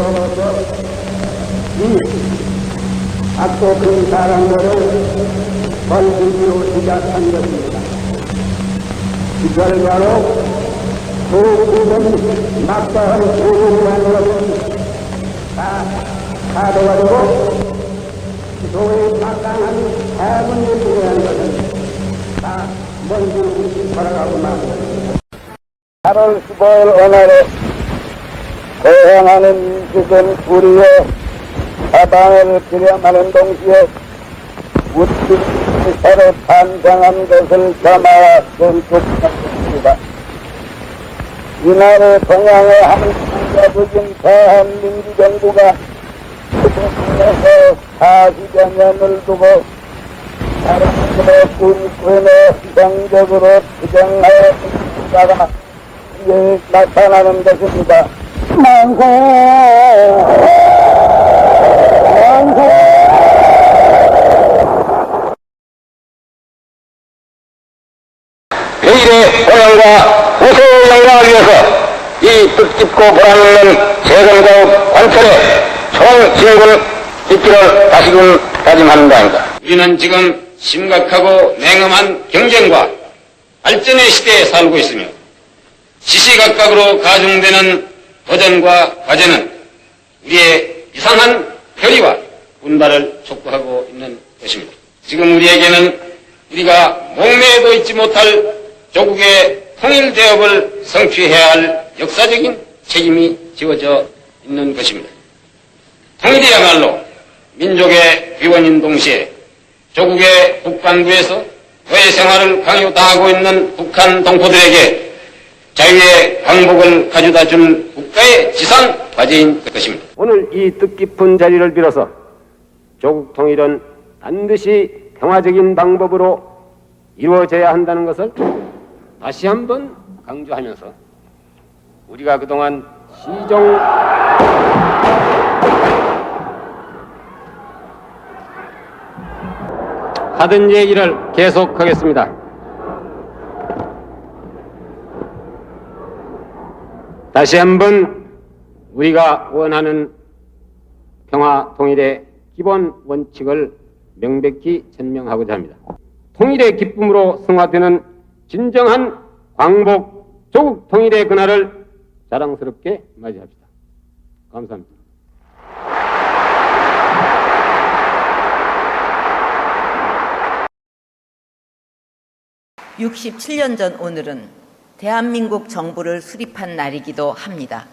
대표로서 이 악도 큰 사랑들을 번지기로 시작한 것입니 다. 이 결과로 그 막다한 소문만 것은 다 사도가 되고 기도의 막강한 해문에 중요한 것은 다 먼저 돌아가고 맙니다. 8월 15일 오늘에 고행하는 지금 우리의 사방을 기념하는 동시에 우리 새로 탄생한 것을 겸하여 선축합니다. 이날에 동양의 한 국가적인 대한민주정부가 그곳에서 40여 년을 두고 사람들의 꿈꾼의 희생적으로 투쟁하여 있다가 나타나는 것입니다. 만세! 만세! 내일의 고향과 고세의 영광을 위해서 이 뜻깊고 보람있는 재건가업 관철에 총진군 있기를 다시금 다짐하는 바입니다. 우리는 지금 심각하고 냉엄한 경쟁과 발전의 시대에 살고 있으며 시시각각으로 가중되는 도전과 과제는 우리의 이상한 결의와 분발을 촉구하고 있는 것입니다. 지금 우리에게는 우리가 목매에도 잊지 못할 조국의 통일 대업을 성취해야 할 역사적인 책임이 지워져 있는 것입니다. 통일이야말로 민족의 기원인 동시에 조국의 국방부에서 노예 생활을 강요 당하고 있는 북한 동포들에게 자유의 광복을 가져다 준 국가의 지상 과제인 것입니다. 오늘 이 뜻깊은 자리를 빌어서 조국 통일은 반드시 평화적인 방법으로 이루어져야 한다는 것을 다시 한번 강조하면서 우리가 그동안 시정 하던 얘기를 계속하겠습니다. 다시 한번 우리가 원하는 평화 통일의 기본 원칙을 명백히 전명하고자 합니다. 통일의 기쁨으로 승화되는 진정한 광복 조국 통일의 그날을 자랑스럽게 맞이합시다. 감사합니다. 67년 전 오늘은 대한민국 정부를 수립한 날이기도 합니다.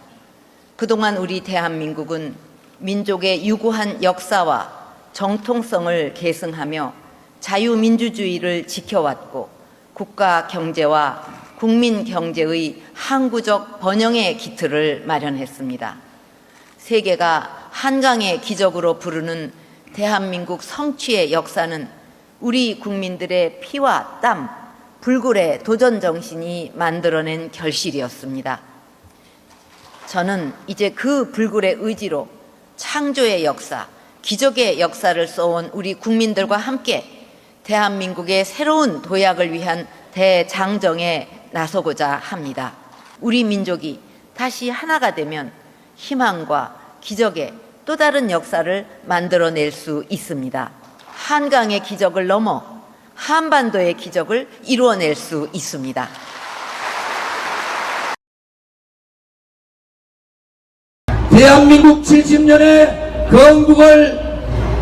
그동안 우리 대한민국은 민족의 유구한 역사와 정통성을 계승하며 자유민주주의를 지켜왔고 국가 경제와 국민 경제의 항구적 번영의 기틀을 마련했습니다. 세계가 한강의 기적으로 부르는 대한민국 성취의 역사는 우리 국민들의 피와 땀, 불굴의 도전 정신이 만들어낸 결실이었습니다. 저는 이제 그 불굴의 의지로 창조의 역사, 기적의 역사를 써온 우리 국민들과 함께 대한민국의 새로운 도약을 위한 대장정에 나서고자 합니다. 우리 민족이 다시 하나가 되면 희망과 기적의 또 다른 역사를 만들어낼 수 있습니다. 한강의 기적을 넘어 한반도의 기적을 이루어낼 수 있습니다. 대한민국 70년의 건국을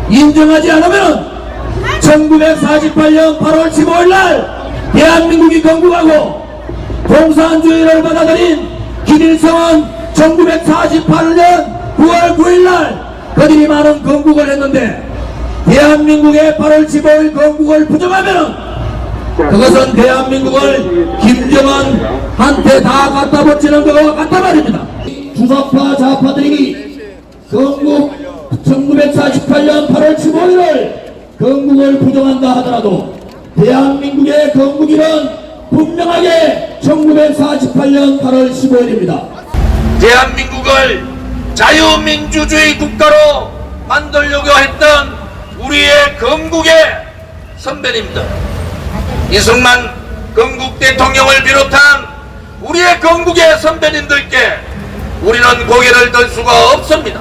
인정하지 않으면 1948년 8월 15일 날 대한민국이 건국하고 공산주의를 받아들인 기일성은 1948년 9월 9일 날 그들이 많은 건국을 했는데 대한민국의 8월 15일 건국을 부정하면 그것은 대한민국을 김정은한테 다 갖다 붙이는 것과 같단 말입니다. 주사파 좌파들이 건국 1948년 8월 15일을 건국을 부정한다 하더라도 대한민국의 건국일은 분명하게 1948년 8월 15일입니다. 대한민국을 자유민주주의 국가로 만들려고 했던 우리의 건국의 선배님들 이승만 건국 대통령을 비롯한 우리의 건국의 선배님들께 우리는 고개를 들 수가 없습니다.